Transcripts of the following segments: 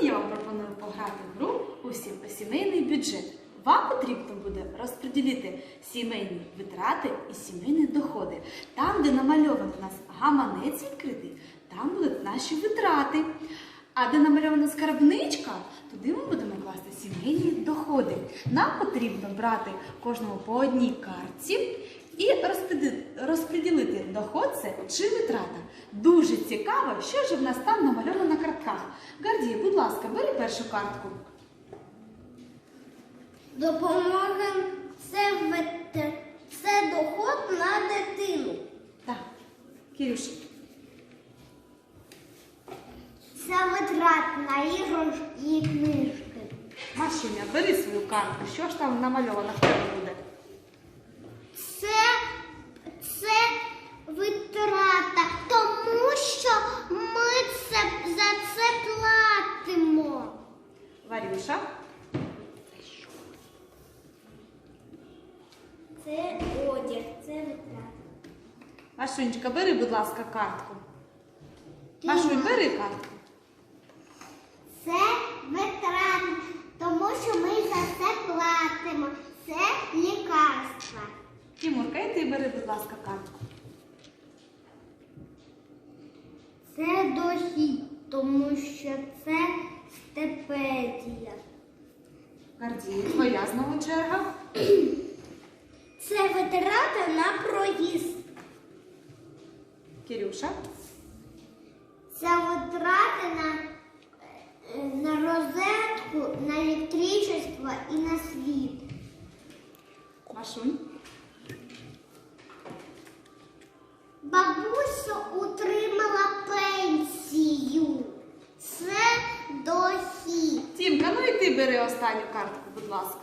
Сьогодні я вам пропоную пограти в гру у сімейний бюджет. Вам потрібно буде розподілити сімейні витрати і сімейні доходи. Там, де намальований у нас гаманець відкритий, там будуть наші витрати. А де намальована скарбничка, туди ми будемо класти сімейні доходи. Нам потрібно брати кожному по одній картці і розподілити доход це чи витрата. Дуже цікаво, що ж в нас там намальовано на картках. Гардій, будь ласка, бери першу картку. Допомога це, це доход на дитину. Так, Кирюш, Це витрат на іграшки і книжки. Машуня, бери свою картку. Що ж там намальовано тебе буде? Це, це витрата, тому що ми це, за це платимо. Варюша, Це одяг, це витрата. Машунечка, бери, будь ласка, картку. Машунь, бери картку. Це витрата, тому що ми за це платимо. Це лікарства. Тимурка, і ти бери, будь ласка, картку. Це дохід, тому що це стипендія. Гардій, твоя знову черга. Це витрата на проїзд. Кирюша, Це витрати на, е, на розетку, на електричество і на світ. Машунь, Бабуся утримала пенсію. Це дохід. Тімка, ну і ти бери останню картку, будь ласка.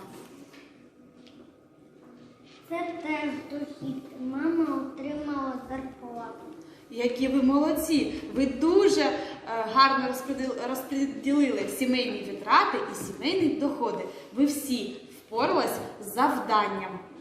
Це теж дохід. Мама отримала зарплату. Які ви молодці! Ви дуже е, гарно розподілили сімейні витрати і сімейні доходи. Ви всі впорались з завданням.